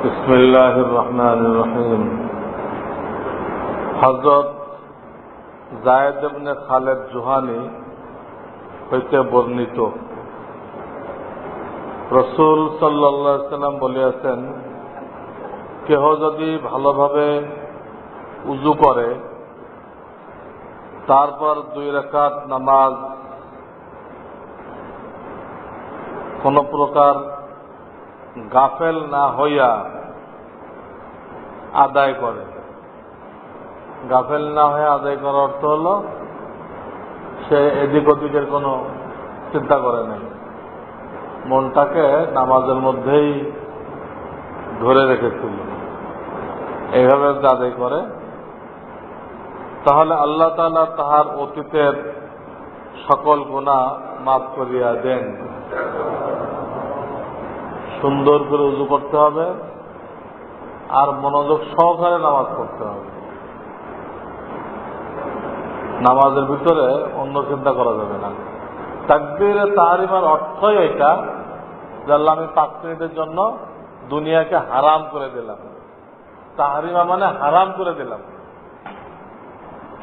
بسم الله الرحمن الرحيم হজরত জায়দ ইবনে খালেদ জুহানি হইতে বর্ণিত রসুল সাল্লাহ সাল্লাম বলিয়াছেন কেহ যদি ভালোভাবে উজু করে তারপর দুই রাকাত নামাজ কোন প্রকার গাফেল না হইয়া আদায় করে। গাফেল না হয়ে আদায় করার অর্থ হল, সে এদিক ওদিকের কোনো চিন্তা করে নাই। মনটাকে নামাজের মধ্যেই ধরে রেখেছিল। এভাবে আদায় করে, তাহলে আল্লাহ তালা তাহার অতীতের সকল গুণা মাফ করিয়া দেন। সুন্দর করে উজু করতে হবে। আর মনোযোগ সহকারে নামাজ পড়তে হবে। নামাজের ভিতরে অন্য চিন্তা করা যাবে না। তাকবীরে তাহারিমার অর্থই এটা আল্লাহ আমি পাঁচ মিনিটের জন্য দুনিয়াকে হারাম করে দিলাম। তাহারিমা মানে হারাম করে দিলাম।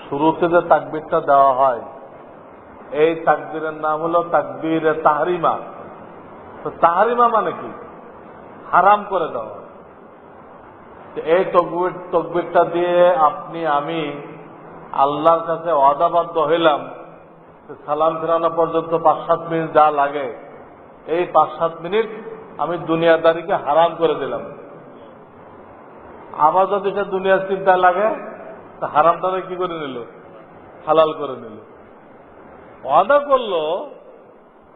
শুরুতে যে তাকবিরটা দেওয়া হয়, এই তাকবীরের নাম হলো তাকবীরে তাহারিমা। তো তাহারিমা মানে কি? হারাম করে দেওয়া। এই তকবির, তকবিরটা দিয়ে আপনি, আমি আল্লাহর কাছে অদাবাধ্য হইলাম সালাম ফেরানো পর্যন্ত পাঁচ সাত মিনিট যা লাগে, এই পাঁচ সাত মিনিট আমি দুনিয়াদারিকে হারাম করে দিলাম আবার যদি সে দুনিয়ার চিন্তা লাগে, তা হারামটারে কি করে নিল হালাল করে নিল অদা করল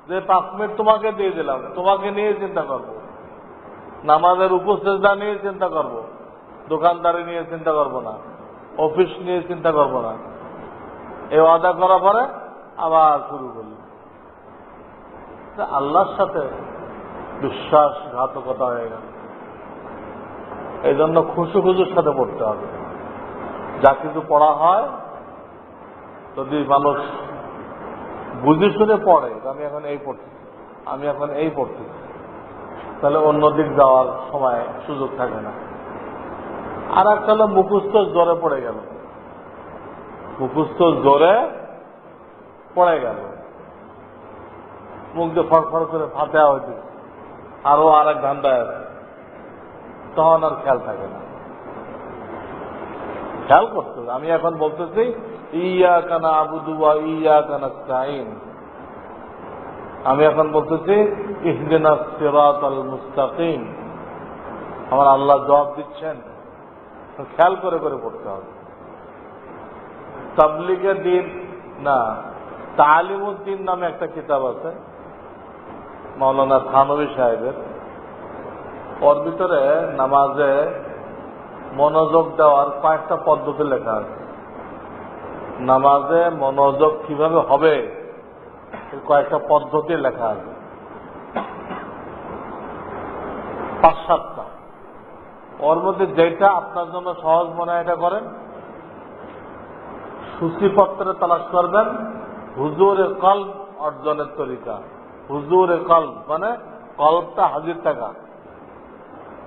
যে পাঁচ মিনিট তোমাকে দিয়ে দিলাম, তোমাকে নিয়ে চিন্তা করব। নামাজের উপস্থিতা নিয়ে চিন্তা করব। দোকানদারি নিয়ে চিন্তা করব না, অফিস নিয়ে চিন্তা করব না। এই ওয়াদা করার পরে আবার শুরু করল আল্লাহর সাথে বিশ্বাসঘাতকতা হয়ে গেল। এই জন্য খুশু খুশুর সাথে পড়তে হবে। যা কিছু পড়া হয়, যদি মানুষ বুঝে শুনে পড়ে আমি এখন এই পড়তেছি আমি এখন এই পড়তেছি তাহলে অন্যদিক যাওয়ার সময় সুযোগ থাকে না। আর একটা হলো মুখস্থ জোরে পড়ে গেল। মুখস্থ জোরে পড়ে গেল। মুখ দিয়ে ফড়ফড় করে ফাতে হয়েছে আরও আর এক আছে। তখন আর খেয়াল থাকে না। খেয়াল করতে আমি এখন বলতেছি ইয়া কানা আবুদুয়া ইয়া কানা স্টাইন আমি এখন বলতেছি ইহদিনা সিরাত আল মুস্তাকিম। আমার আল্লাহ জবাব দিচ্ছেন। খেয়াল করে করে পড়তে হবে। তাবলিগের দিন, না, তালিমুদ্দিন নামে একটা কিতাব আছে মৌলানা থানবী সাহেবের। ওর ভিতরে নামাজে মনোযোগ দেওয়ার কয়েকটা পদ্ধতি লেখা আছে। নামাজে মনোযোগ কীভাবে হবে কয়েকটা পদ্ধতি লেখা আছে। পাঁচ মধ্যে যেটা আপনার জন্য সহজ মনে এটা করেন। সূচিপত্রে তালাশ করবেন, হুজুরে কল্প অর্জনের তরিকা। হুজুরে কল্প মানে কল্পটা হাজির থাকা।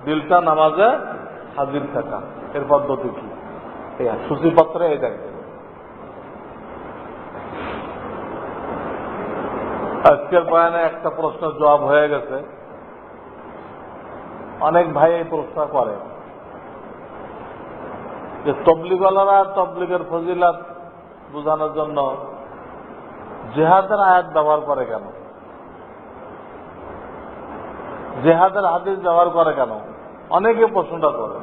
দিলটা নামাজে হাজির থাকা। এর পদ্ধতি কি? সূচিপত্রে এই দেখবেন আজকের বয়ানে একটা প্রশ্নের জবাব হয়ে গেছে। অনেক ভাই এই প্রশ্ন করে। যে তবলিগলারা তবলিগের ফজিলাত বোঝানোর জন্য জেহাদের আয়াত ব্যবহার করে কেন? জেহাদের হাদিস ব্যবহার করে কেন? অনেকে প্রশ্নটা করে।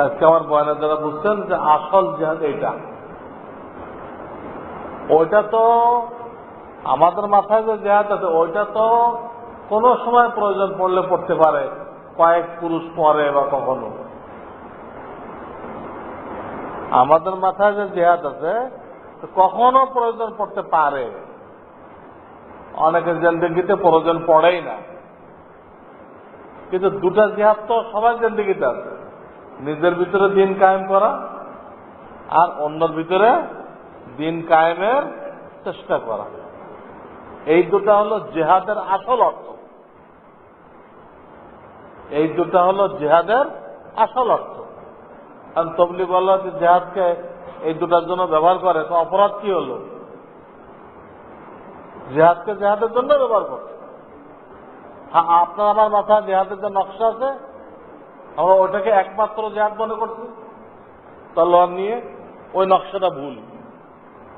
আজকে আমার বয়ানের যারা বুঝছেন যে আসল জেহাদ এইটা। ওইটা তো আমাদের মাথায় যে জেহাদ আছে, ওইটা তো কোনো সময় প্রয়োজন পড়লে পড়তে পারে, কয়েক পুরুষ পরে বা কখনো। আমাদের মাথায় যে জেহাদ আছে, কখনো প্রয়োজন পড়তে পারে। অনেকের জেন্দিগিতে প্রয়োজন পড়েই না। কিন্তু দুটা জেহাদ তো সবার জেন্দিগিতে আছে। নিজের ভিতরে দিন কায়েম করা আর অন্যর ভিতরে দিন কায়েমের চেষ্টা করা। এই দুটা হলো জেহাদের আসল অর্থ। এই দুটা হলো জেহাদের আসল অর্থ। কারণ তবলিগ বলল যে জেহাদকে এই দুটার জন্য ব্যবহার করে, তো অপরাধ কি হলো? জেহাদকে জেহাদের জন্য ব্যবহার করছে। হ্যাঁ আপনার আমার মাথায় জেহাদের যে নকশা আছে, আমরা ওটাকে একমাত্র জেহাদ মনে করছি। তলোয়ার নিয়ে ওই নকশাটা ভুল।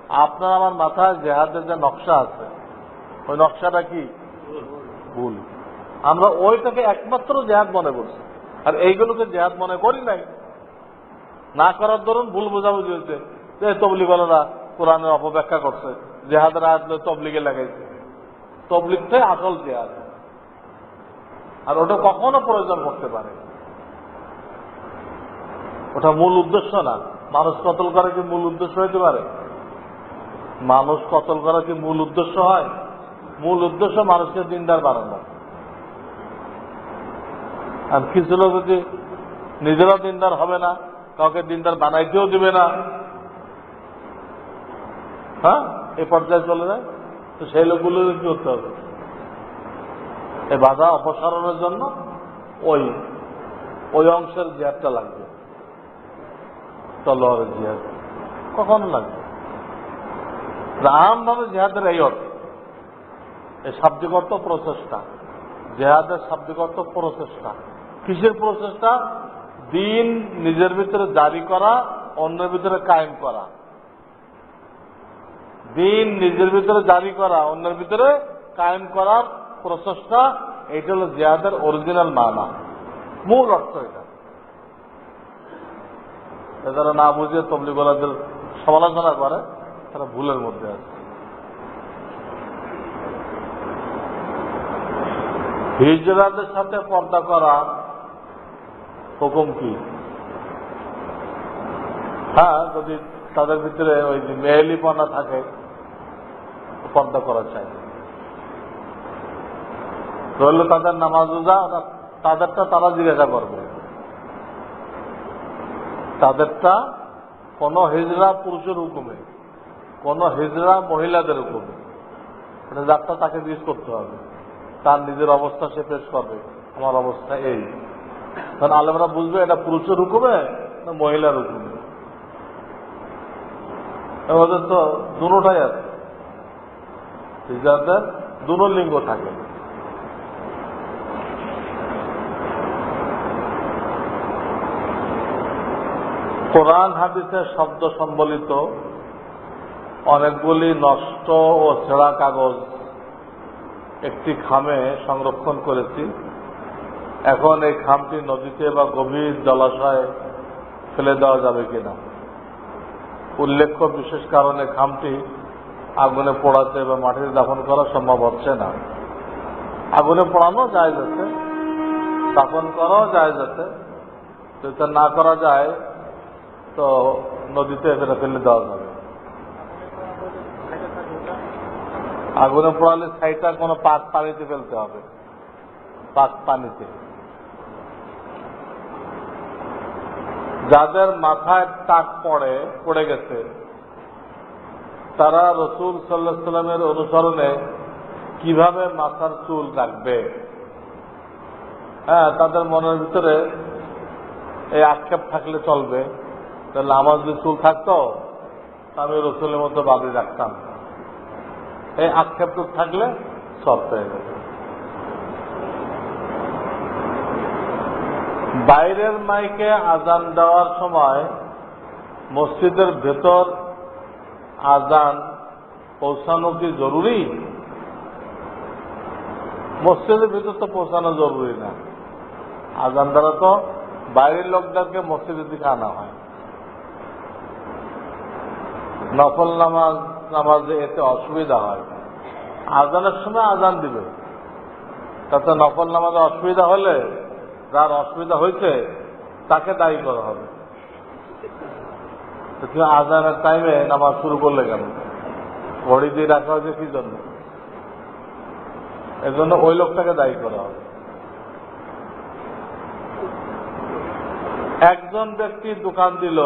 আপনার আমার মাথায় জেহাদের যে নকশা আছে, ওই নকশাটা কি? ভুল। আমরা ওইটাকে একমাত্র জেহাদ মনে করছি। আর এইগুলোকে জেহাদ মনে করি নাই। না করার দরুন ভুল বোঝাবুঝি হয়েছে। যে তবলিগলেরা কোরআনের অপব্যাখ্যা করছে। জেহাদের লয়ে তবলিগে লাগাইছে। তবলিগটাই আসল জেহাদ। আর ওটা কখনো প্রয়োজন করতে পারে। ওটা মূল উদ্দেশ্য না। মানুষ কতল করা কি মূল উদ্দেশ্য হইতে পারে? মানুষ কতল করা কি মূল উদ্দেশ্য হয়? মূল উদ্দেশ্য মানুষকে দিনদার বানানো। আর কিছু লোক যদি নিজেরা দিনদার হবে না, কাউকে দিনদার বানাইতেও দিবে না। হ্যাঁ? এই পর্যায়ে চলে যায়। তো সেই লোকগুলো কি করতে হবে? এই বাধা অপসারণের জন্য ওই ওই অংশের জিহাদটা লাগবে। তলোয়ারের জিহাদ কখনো লাগবে? আমভাবে জিহাদের এই অর্থ। এই শাব্দিক অর্থ প্রচেষ্টা। জেহাদের শাব্দিক অর্থ প্রচেষ্টা। কিসের প্রচেষ্টা? দিন নিজের ভিতরে জারি করা, অন্যের ভিতরে কায়েম করা। দিন নিজের ভিতরে জারি করা, অন্যের ভিতরে কায়েম করার প্রচেষ্টা, এটা হলো জিহাদের অরিজিনাল মানা। মূল অর্থ এটা। যারা না বুঝে তবলিগলাদের সমালোচনা করে, তারা ভুলের মধ্যে আছে। হিজরাদের সাথে পর্দা করা হুকুম কি? হ্যাঁ যদি তাদের ভিতরে ওই যে মেহেলিপনা থাকে, পর্দা করা চাই। রইল তাদের নামাজ রোজা তাদেরটা তারা জিজ্ঞাসা করবে। তাদেরটা কোন হিজড়া পুরুষের হুকুমে, কোন হিজড়া মহিলাদের হুকুমে। এটা যাত্রা তাকে জিজ্ঞেস করতে হবে, তার নিজের অবস্থা সে পেশ করবে, আমার অবস্থা এই। কারণ আলেমরা বুঝবে এটা পুরুষের হুকুমে না মহিলার হুকুমে ওদের তো দুটাই আছে। হিজড়াদের দুটো লিঙ্গ থাকে। কোরআন, হাদিসের শব্দ সম্বলিত অনেকগুলি নষ্ট ও ছেঁড়া কাগজ একটি খামে সংরক্ষণ করেছি। এখন এই খামটি নদীতে বা গভীর জলাশয়ে ফেলে দেওয়া যাবে কিনা? উল্লেখ্য বিশেষ কারণে খামটি আগুনে পোড়াতে বা মাটিতে দাফন করা সম্ভব হচ্ছে না। আগুনে পোড়ানো যায় যাচ্ছে দাফন করাও যায় যাচ্ছে যদি না করা যায় তো নদীতে এখানে ফেলে দেওয়া যাবে। আগুনে পোড়ালে ছাইটা কোনো পাক পানিতে ফেলতে হবে। পাক পানিতে। যাদের মাথায় টাক পড়ে পড়ে গেছে। তারা রসুল সাল্লাহ সাল্লামের অনুসরণে কীভাবে মাথার চুল রাখবে হ্যাঁ তাদের মনের ভিতরে এই আক্ষেপ থাকলে চলবে। তাহলে আমার যদি চুল থাকতো আমি রসুলের মতো বাদি রাখতাম। এই আক্ষেপ থাকলে সব পেয়ে যাবে। বাইরের মাইকে আজান দেওয়ার সময় মসজিদের ভেতর আজান পৌঁছানো কি জরুরি? মসজিদের ভিতর তো পৌঁছানো জরুরি না। আজান দ্বারা তো বাইরের লোকদেরকে মসজিদের দিকে আনা হয়। নফল নামাজ, নামাজে এতে অসুবিধা হয়। আজানের সময় আজান দিবে। তাতে নফল নামাজে অসুবিধা হলে যার অসুবিধা হয়েছে, তাকে দায়ী করা হবে। আজানের টাইমে নামাজ শুরু করলে কেন? ঘড়ি দিয়ে রাখা হয়েছে কি জন্য? এর জন্য ওই লোকটাকে দায়ী করা হবে। একজন ব্যক্তি দোকান দিল,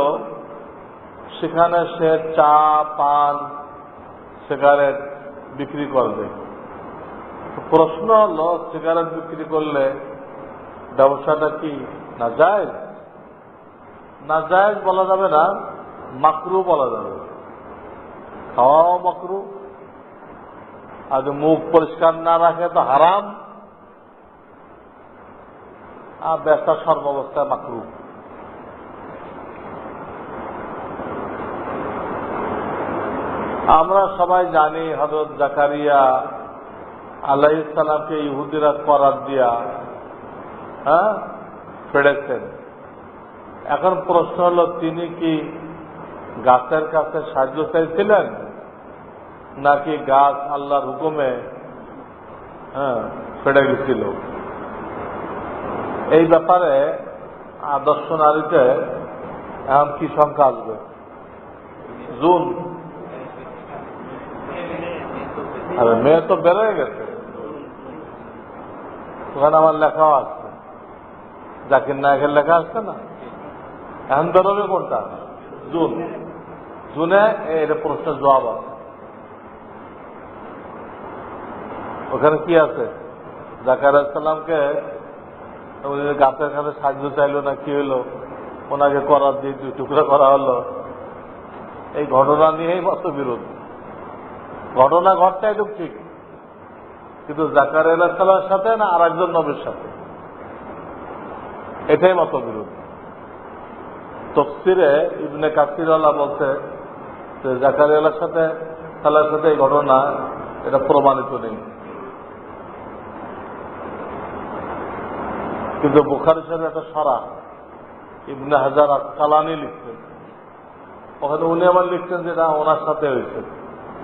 সেখানে সে চা, পান সিগারেট বিক্রি করবে। প্রশ্ন হলো সিগারেট বিক্রি করলে ব্যবসাটা কি না যায় না যায় বলা যাবে না, মাকরু বলা যাবে। খাওয়াও মাকরু, আর মুখ পরিষ্কার না রাখে তো হারাম। আর ব্যবসা সর্বাবস্থায় মাকরু। আমরা সবাই জানি হজরত জাকারিয়া আল্লাহ ইসলামকে ইহুদিরা করার দিয়া হ্যাঁ? ফেড়েছেন। এখন প্রশ্ন হল, তিনি কি গাছের কাছে সাহায্য চাইছিলেন? নাকি গাছ আল্লাহর হুকুমে হ্যাঁ ফেড়ে গেছিল? এই ব্যাপারে আদর্শ নারীতে এখন কি সংখ্যা আসবে? জুন। আরে, মেয়ে তো বেড়ে গেছে। ওখানে আমার লেখাও আসছে জাকির নায়কের লেখা আসছে না? এখন বেরোবে কোনটা? জুন। জুনে এটা প্রশ্নের জবাব আছে। ওখানে কি আছে? জাকার সালামকে গাছের কাছে সাহায্য চাইলো না কি হলো ওনাকে করার দিয়ে দুই টুকরা করা হলো। এই ঘটনা নিয়েই মত বিরোধ। ঘটনা ঘটটা একটু ঠিক। কিন্তু জাকার সালামের সাথে না আর একজন নবীর সাথে? এটাই মত বিরোধ তফসিরে ইবনে কাসিরওয়ালা বলছে যে জাকারিয়ালার সাথে সালার সাথে এই ঘটনা, এটা প্রমাণিত নেই। কিন্তু বুখারি সাহেব একটা সরা ইবনে হাজার কালানি লিখছেন। ওখানে উনি আবার লিখছেন যে যেটা ওনার সাথে হয়েছে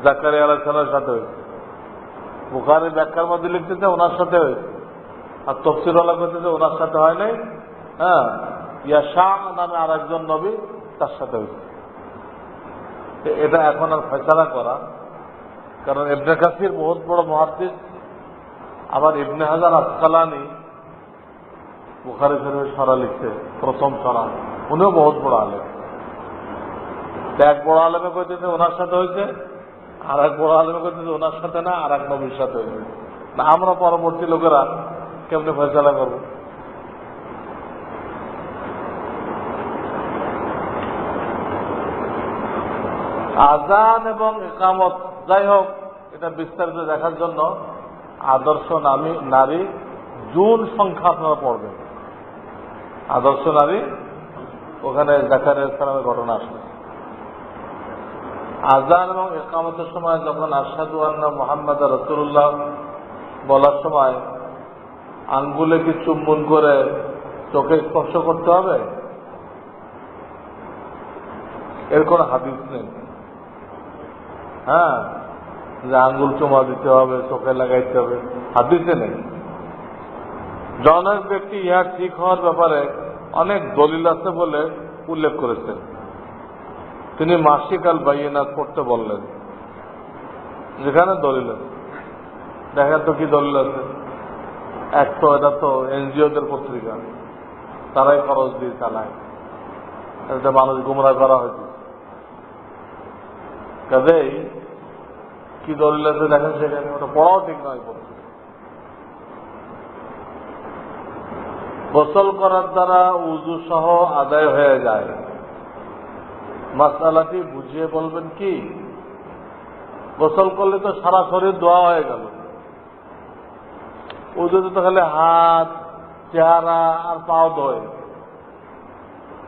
জাকারি আলাহ সালার সাথে হয়েছে। বুখারি ব্যাখ্যার মধ্যে লিখতেছে ওনার সাথে হয়েছে। আর তফসিরওয়ালা করতেছে ওনার সাথে হয় নাই। হ্যাঁ ইয়া শাহ নামে আর একজন নবী তার সাথে হয়েছে এটা এখন আর ফয়সালা করা। কারণ ইবনে কাসির বহুত বড় মহাদ্দিস, আবার ইবনে হাজার আসকালানি বুখারি শরীফের সরা লিখছে, প্রথম সরা। উনিও বহুত বড় আলেম। এক বড় আলেমে কইতেছে ওনার সাথে হয়েছে আর এক বড় আলেমে কইতেছে ওনার সাথে না, আর এক নবীর সাথে হয়েছে না, আমরা পরবর্তী লোকেরা কেমনে ফয়সালা করব? আজান এবং একামত যাই হোক, এটা বিস্তারিত দেখার জন্য আদর্শ নামী নারী জুন সংখ্যা আপনারা পড়বেন। আদর্শ নারী, ওখানে জাকার ইসলামের ঘটনা আসবে। আজান এবং একামতের সময় যখন আসাদু আন্না মোহাম্মদ রসুল্লাহ বলার সময় আঙ্গুলে কি চুম্বন করে চোখে স্পর্শ করতে হবে? এর কোন হাদিস নেই। হ্যাঁ যে আঙ্গুল চুমা দিতে হবে, চোখে লাগাইতে হবে। হাদিসে নেই। জনের ব্যক্তি ইহা ঠিক হওয়ার ব্যাপারে অনেক দলিল আছে বলে উল্লেখ করেছেন। তিনি মাসিক আল বাইনাত পড়তে বললেন। যেখানে দলিল আছে। দেখেন তো কি দলিল আছে? এক তো এটা তো এনজিওদের পত্রিকা। তারাই খরচ দিয়ে চালায়। এটা মানুষ গুমরা করা হয়েছে। কাজেই কি দলিল আছে দেখেন সেখানে ওটা পড়াও ঠিক নয় গোসল করার দ্বারা উজু সহ আদায় হয়ে যায়। মাসালাটি বুঝিয়ে বলবেন কি? গোসল করলে তো সারা শরীর দোয়া হয়ে গেল। উজুতে তো খালি হাত, চেহারা আর পাও ধোয়।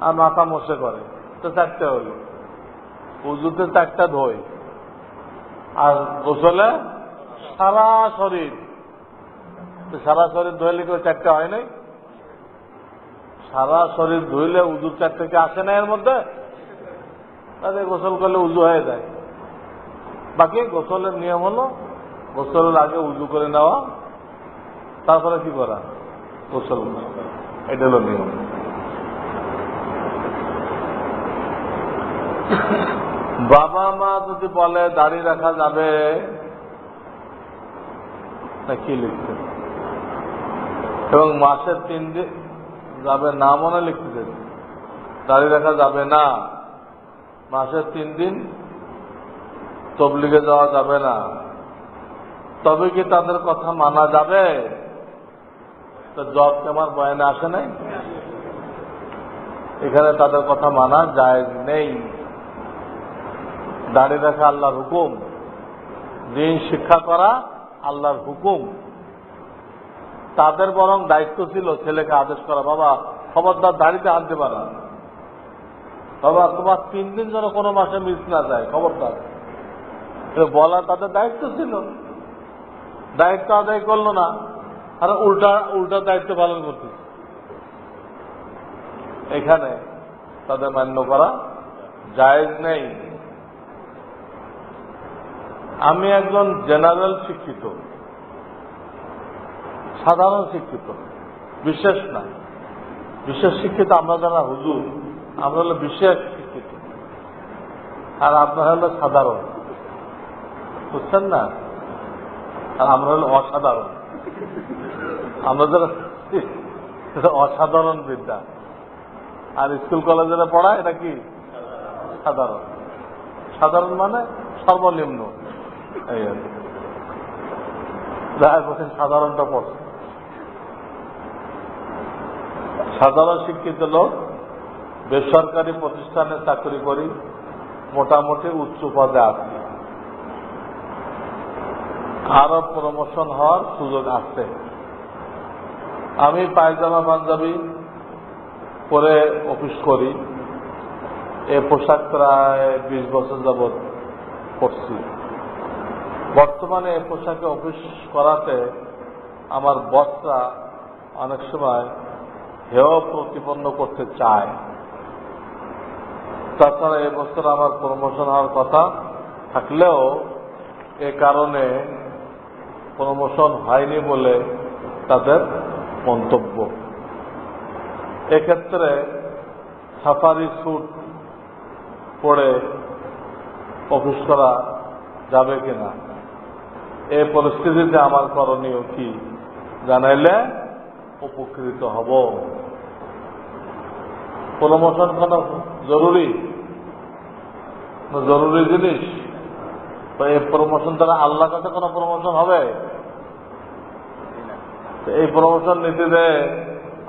আর মাথা মশে করে। তো চারটে হলো। উজুতে চারটা ধোয়। আর গোসলে সারা শরীর। সারা শরীর ধুইলে কেউ চারটে হয় নাই? সারা শরীর ধুইলে উজুর চারটে কি আসে না এর মধ্যে? তাদের গোসল করলে উজু হয়ে যায়। বাকি গোসলের নিয়ম হলো, গোসলের আগে উজু করে নেওয়া, তারপরে কি করা? গোসল এটা হলো নিয়ম। বাবা মা যদি বলে দাড়ি রাখা যাবে কি লিখতে? এবং মাসের তিন দিন যাবে না মনে লিখতে দেবে। দাড়ি রাখা যাবে না। মাসের তিন দিন তবলিগে যাওয়া যাবে না। তবে কি তাদের কথা মানা যাবে? তো জব আমার বয়ানে আসে নাই? এখানে তাদের কথা মানা যায় নেই। দাঁড়িয়ে রাখা আল্লাহর হুকুম। দিন শিক্ষা করা আল্লাহর হুকুম। তাদের বরং দায়িত্ব ছিল ছেলেকে আদেশ করা, বাবা, খবরদার দাড়িতে আনতে পারা বাবা, তোমার তিন দিন যেন কোনো মাসে মিস না যায়, খবরদার। বলা তাদের দায়িত্ব ছিল। দায়িত্ব আদায় করল না। আর উল্টা উল্টা দায়িত্ব পালন করতেছে এখানে তাদের মান্য করা জায়েজ নেই। আমি একজন জেনারেল শিক্ষিত। সাধারণ শিক্ষিত। বিশেষ না। বিশেষ শিক্ষিত আমরা যারা হুজুর, আমরা হলো বিশেষ শিক্ষিত। আর আপনারা হলো সাধারণ। বুঝছেন না? আর আমরা হলো অসাধারণ। আমরা যারা অসাধারণ বিদ্যা। আর স্কুল কলেজে পড়া, এটা কি? সাধারণ। সাধারণ মানে সর্বনিম্ন। এই আর কি। দেখা সাধারণটা পড়ছে সাধারণ শিক্ষিত লোক, বেসরকারি প্রতিষ্ঠানে চাকরি করি, মোটামুটি উচ্চ পদে আছে। আরও প্রমোশন হওয়ার সুযোগ আছে। আমি পায়জামা, পাঞ্জাবি পরে অফিস করি। এ পোশাক প্রায় বিশ বছর যাবৎ করছি বর্তমানে পোশাকে অফিস করাতে আমার বসরা অনেক সময় হেয় প্রতিপন্ন করতে চায়। তাছাড়া এবছর আমার প্রমোশন হওয়ার কথা থাকলেও এ কারণে প্রমোশন হয়নি বলে তাদের মন্তব্য। এক্ষেত্রে সাফারি স্যুট পরে অফিস করা যাবে কিনা? এই পরিস্থিতিতে আমার করণীয় কি? জানাইলে উপকৃত হব। প্রমোশন কোন জরুরি? জরুরি জিনিস? তো এই প্রমোশন দ্বারা আল্লাহ কাছে কোনো প্রমোশন হবে? এই প্রমোশন নীতি দেয়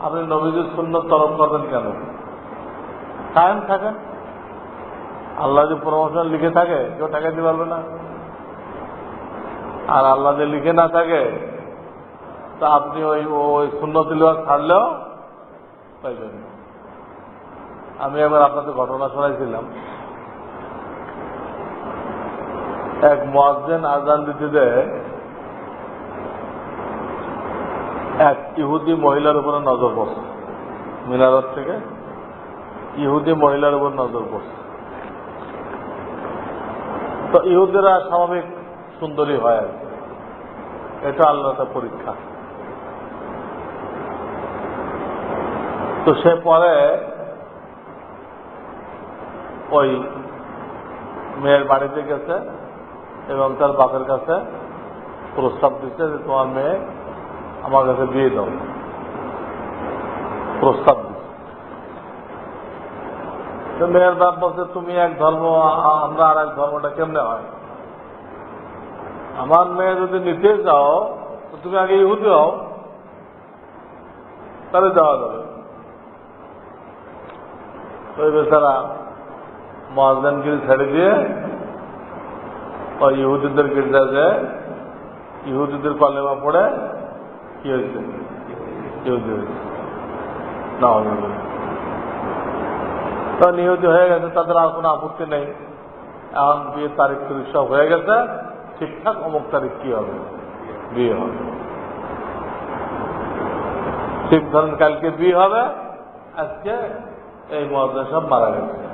আপনি নবীজির শূন্য তরফ করবেন কেন? কায়েম থাকেন। আল্লাহ যে প্রমোশন লিখে থাকে, কেউ ঠেকাইতে পারবে না। আর আল্লাহ যে লিখে না থাকে, তা আপনি ওই ওই শূন্য তিলওয়ার ছাড়লেও পাইবেন। আমি একবার আপনাদের ঘটনা শোনাইছিলাম। এক মহাজেন আজান দিতে দেয় এক ইহুদি মহিলার উপরে নজর পড়ছে, মিনারত থেকে। ইহুদি মহিলার উপর নজর পড়ছে। তো ইহুদিরা স্বাভাবিক সুন্দরী হয় আর এটা আল্লাহ পরীক্ষা। তো সে পরে ওই মেয়ের বাড়িতে গেছে এবং তার বাপের কাছে প্রস্তাব দিচ্ছে যে তোমার মেয়ে আমার কাছে বিয়ে দাও। প্রস্তাব দিচ্ছে মেয়ের বাপ বলছে, তুমি এক ধর্ম, আমরা আর এক ধর্মটা কেমনে হয়? আমার মেয়ে যদি নিতে যাও তুমি আগে ইহুদি হও। তাহলে যাওয়া যাবে। ওই বেচারা মহাজদানগিরি ছেড়ে দিয়ে ওই ইহুদিদের গির্জা যায় ইহুদিদের কলেমা পড়ে, কি হয়েছে? ইহুদি হয়েছে। না তো নিহত হয়ে গেছে, তাদের আর কোনো আপত্তি নেই। এখন তারিখ তারিখ সব হয়ে গেছে। ঠিকঠাক অমুক তারিখ কি হবে? বিয়ে হবে। ঠিক ধরেন কালকে বিয়ে হবে, আজকে এই মহাজন সব মারা গেছে।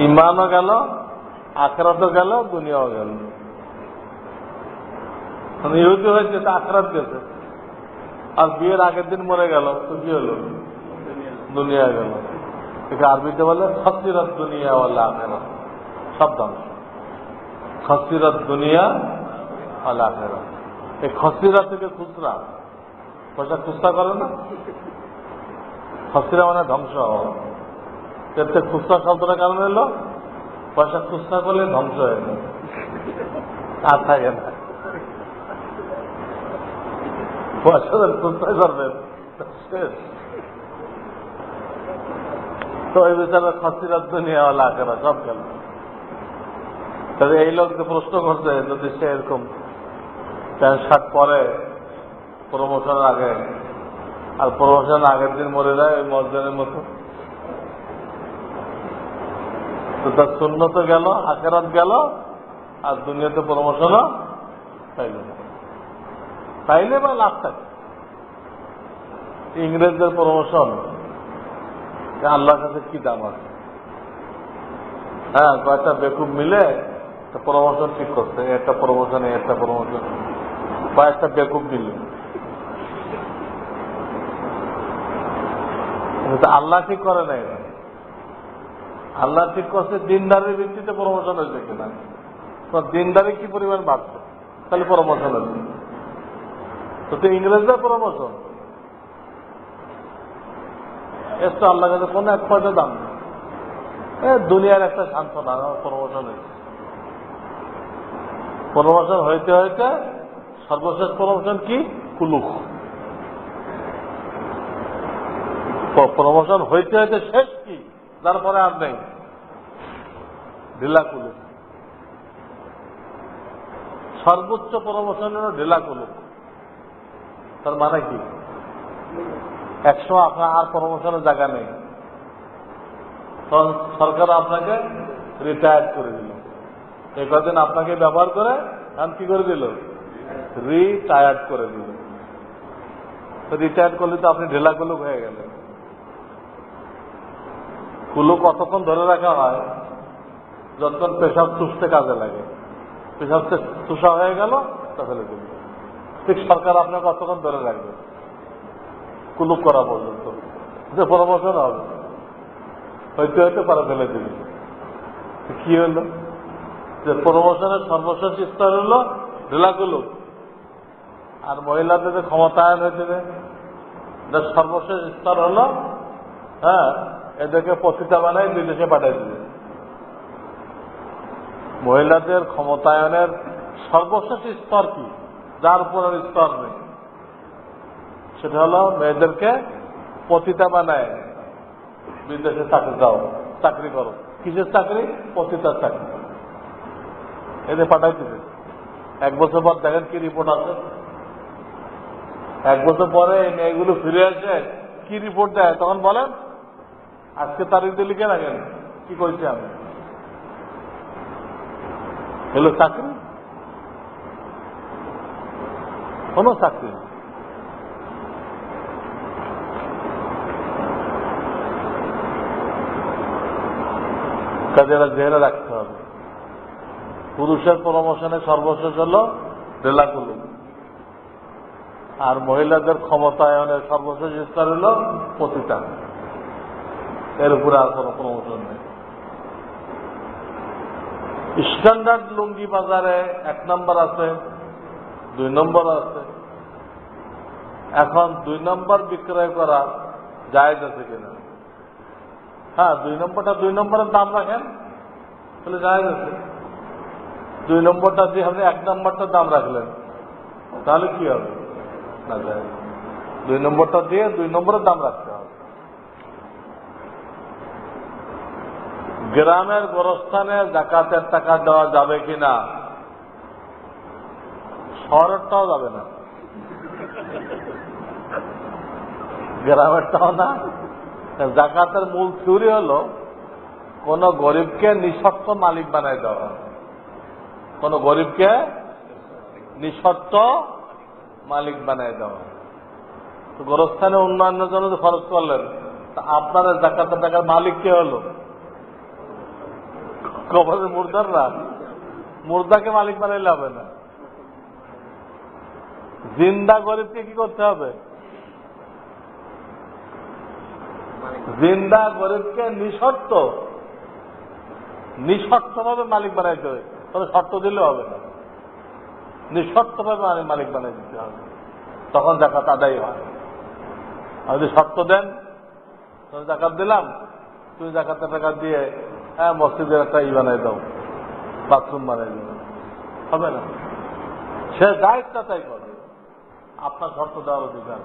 ইমানও গেল, আখরাতও গেল, দুনিয়াও গেল। মানে ইহুদি হয়েছে তো আখরাত গেছে। আর বিয়ের আগের দিন মরে গেল, তো কি হলো? দুনিয়া গেল। একে আরবিতে বলে খসিরত দুনিয়া ওয়ালা আখেরাত সব ধ্বংস খসিরত দুনিয়া ওয়ালা আখেরাত এই খসিরা থেকে খুচরা। পয়সা খুচরা করে না? খসিরা মানে ধ্বংস এতে খুচরা শব্দটা কারণ এলো পয়সা খুচরা করলে ধ্বংস হয়ে গেল আর থাকে না। পয়সা কোথায় করবেন শেষ। তো ওই বিচারে খসিরাত দুনিয়া হলা কেনা সব গেল তাহলে এই লোককে প্রশ্ন করছে, যদি সে এরকম প্যান্ট শার্ট পরে প্রমোশন আগে, আর প্রমোশন আগের দিন মরে যায় ওই মসজিদের মতো? তো তার শূন্য তো গেল, আখেরাত গেল, আর দুনিয়াতে প্রমোশনও পাইল না। পাইলে বা লাভ থাকে? ইংরেজদের প্রমোশন আল্লাহর কাছে কি দাম আছে? হ্যাঁ কয়েকটা বেকুব মিলে প্রমোশন ঠিক করছে, একটা প্রমোশন একটা প্রমোশন কয়েকটা বেকুব মিলে। আল্লাহ ঠিক করে নাই। আল্লাহ ঠিক করছে দিনদারির ভিত্তিতে প্রমোশন হয়েছে কিনা। দিনদারি কি পরিমাণ বাড়ছে? তাহলে প্রমোশন হয়েছে। তো ইংরেজদের প্রমোশন এর তো আল্লাহ কাছে, কোনো এক পয়সা দাম নেই। দুনিয়ার একটা সান্ত্বনা প্রমোশন হয়েছে। প্রমোশন হইতে হইতে সর্বশেষ প্রমোশন কি? কুলুক প্রমোশন হইতে হইতে শেষ কি? তারপরে আর নেই। ঢিলা কুলুক সর্বোচ্চ প্রমোশন হল ঢিলা কুলুক তার মানে কি? একশো আপনার আর প্রমোশনের জায়গা নেই। সরকার আপনাকে রিটায়ার করে দিল। এই কদিন আপনাকে ব্যবহার করে এখন কি করে দিল? রিটায়ার্ড করে দিল। রিটায়ার্ড করলে তো আপনি ঢেলা কুলুক হয়ে গেলেন। কুলুক কতক্ষণ ধরে রাখা হয়? যতক্ষণ পেশাব চুষতে কাজে লাগে। পেশাব চুষা হয়ে গেল, তা দিল। ঠিক সরকার আপনাকে কতক্ষণ ধরে রাখবে? কুলুক করা পর্যন্ত। যে প্রমোশন হবে হইতে হইতে পারে ফেলে দিবি। কি হলো? যে প্রমোশনের সর্বশেষ স্তর হলো ঢেলাগুলো আর মহিলাদের যে ক্ষমতায়ন হয়েছে যে সর্বশেষ স্তর হলো হ্যাঁ এদেরকে পতিতা বানাই বিদেশে পাঠিয়ে দিবে। মহিলাদের ক্ষমতায়নের সর্বশেষ স্তর কি? যার উপর স্তর নেই। সেটা হলো মেয়েদেরকে পতিতা বানায়। বিদেশে চাকরি দাও, চাকরি করো। কিসের চাকরি? পতিতার চাকরি। এদের পাঠাই দিবে। এক বছর পর দেখেন কি রিপোর্ট আছে এক বছর পরে এই মেয়েগুলো ফিরে আসে কি রিপোর্ট দেয়? তখন বলেন, আজকে তারিখ দিয়ে লিখে রাখেন, কি করছি আমি? হলো চাকরি? কোন চাকরি না। কাজে এরা রাখতে হবে। পুরুষের প্রমোশনে সর্বশেষ হল রেলাকুলু আর মহিলাদের ক্ষমতায়নের সর্বশেষ স্তর হল পতিতা। এর উপরে আর কোনো প্রমোশন নেই। স্ট্যান্ডার্ড লুঙ্গি বাজারে এক নম্বর আছে, দুই নম্বর আছে। এখন দুই নম্বর বিক্রয় করা জায়জ আছে কিনা? হ্যাঁ দুই নম্বরটা দুই নম্বরের দাম রাখেন, তাহলে জায়জ আছে দুই নম্বরটা দিয়ে আপনি এক নম্বরটার দাম রাখলেন। তাহলে কি হবে? না যায় দুই নম্বরটা দিয়ে দুই নম্বরের দাম রাখতে হবে। গ্রামের গোরস্থানে জাকাতের টাকা দেওয়া যাবে কিনা শহরেরটাও যাবে না। গ্রামেরটাও না। জাকাতের মূল থিওরি হলো, কোন গরিবকে নিঃশর্ত মালিক বানাই দেওয়া কোন গরিবকে নিঃশর্ত মালিক বানাই দেওয়া তো গোরস্থানে উন্নয়নের জন্য যে খরচ করলেন, তা আপনার জাকাতের টাকার মালিক কে হলো? কবরের মুর্দাররা মুর্দাকে মালিক বানাইলে হবে না। জিন্দা গরিবকে কি করতে হবে? জিন্দা গরিবকে নিঃশর্ত নিঃশর্ত ভাবে মালিক বানাইতে হবে। তবে শর্ত দিলে হবে না। নিঃশর্ত ভাবে মালিক বানাই দিতে হবে। তখন জাকাত আদায় হয়। আর যদি শর্ত দেন তবে জাকাত দিলাম। তুমি জাকাতের টাকা দিয়ে হ্যাঁ মসজিদের একটা ই বানাই দাও, বাথরুম বানাই দাও। হবে না। সে যা তাই করে। আপনার শর্ত দেওয়ার অধিকার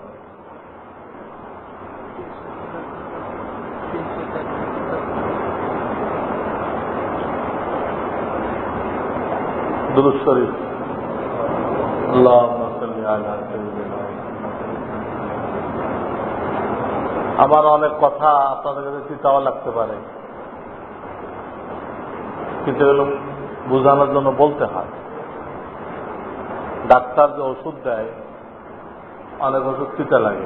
শরীফ। আমার অনেক কথা আপনাদের কাছে চিতাওয়া লাগতে পারে। কিন্তু এগুলো বোঝানোর জন্য বলতে হয়। ডাক্তার যে ওষুধ দেয়, অনেক ওষুধ চিতা লাগে।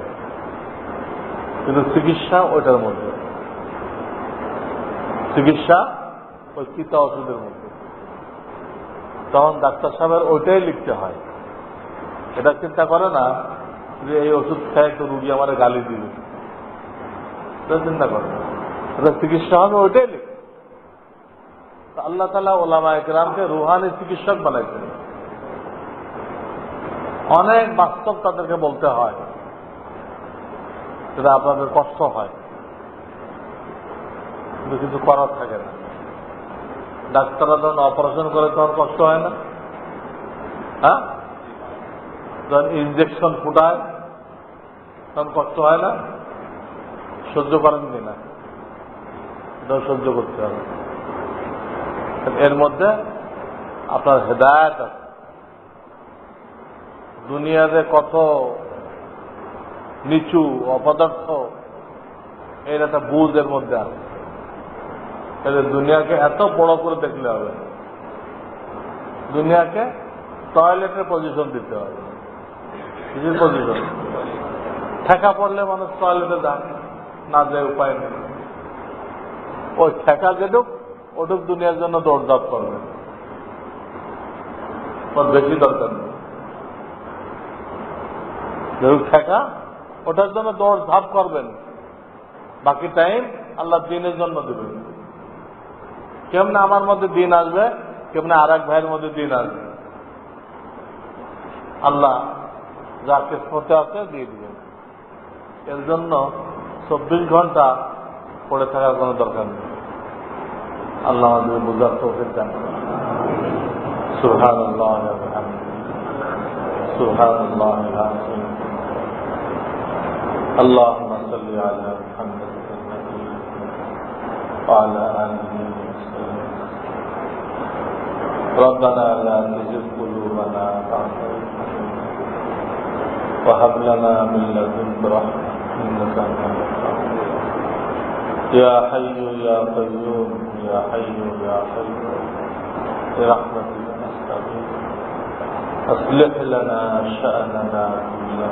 কিন্তু চিকিৎসা ওইটার মধ্যে। চিকিৎসা ওই চিতা ওষুধের মধ্যে। তখন ডাক্তার সাহেবের ওইটাই লিখতে হয়। এটা চিন্তা করে না যে এই ওষুধ খায় তো রুগী আমার গালি দিবে। এটা চিন্তা করে না। এটা চিকিৎসা হবে, ওইটাই লিখে। আল্লাহ তালা ওলামা একরামকে রুহানি চিকিৎসক বানাইছেন। অনেক বাস্তব তাদেরকে বলতে হয়। সেটা আপনাদের কষ্ট হয়। কিন্তু কিছু করার থাকে না। ডাক্তাররা যখন অপারেশন করে তখন কষ্ট হয় না? হ্যাঁ? ইঞ্জেকশন ফুটায়, তখন কষ্ট হয় না? সহ্য করেন কি না সহ্য করতে হবে। এর মধ্যে আপনার হেদায়ত আছে। দুনিয়াতে কত নিচু অপদার্থ, এর একটা বুঝ এর মধ্যে আছে। তাহলে দুনিয়াকে এত বড় করে দেখলে হবে। দুনিয়াকে টয়লেটের পজিশন দিতে হবে। কিসের পজিশন ঠেকা পড়লে মানুষ টয়লেটে যান না যায় উপায় নেই। ওই ঠেকা যেটুক, ওটুক দুনিয়ার জন্য দৌড়দাপ করবে। বেশি দরকার নেই। ঠেকা, ওটার জন্য দৌড় ধাপ করবেন। বাকি টাইম আল্লাহ দিনের জন্য দেবেন। কেমনে আমার মধ্যে দিন আসবে কেমনে আর এক ভাইয়ের মধ্যে দিন আসবে আল্লাহ যা কিসমতে আছে দিয়ে দিবেন এর জন্য চব্বিশ ঘন্টা পড়ে থাকার কোনো দরকার নেই আল্লাহ আমাদের বুঝার তৌফিক দান সুহান আল্লাহ সুহান আল্লাহ اللهم صل على محمد النبي وعلى آله وسلم ربنا لا تزغ قلوبنا بعد وهب لنا من لدنك رحمة إنك أنت الوهاب. يا حي يا قيوم، يا حي يا قيوم، برحمتك نستغيث. أصلح لنا شأننا كله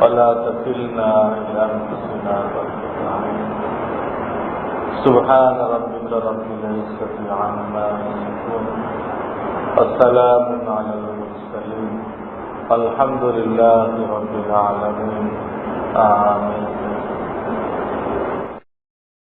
ولا تكلنا إلى أنفسنا طرفة سبحان ربك رب العزة عما يصفون. وسلام على المرسلين. الحمد لله رب العالمين. آمين.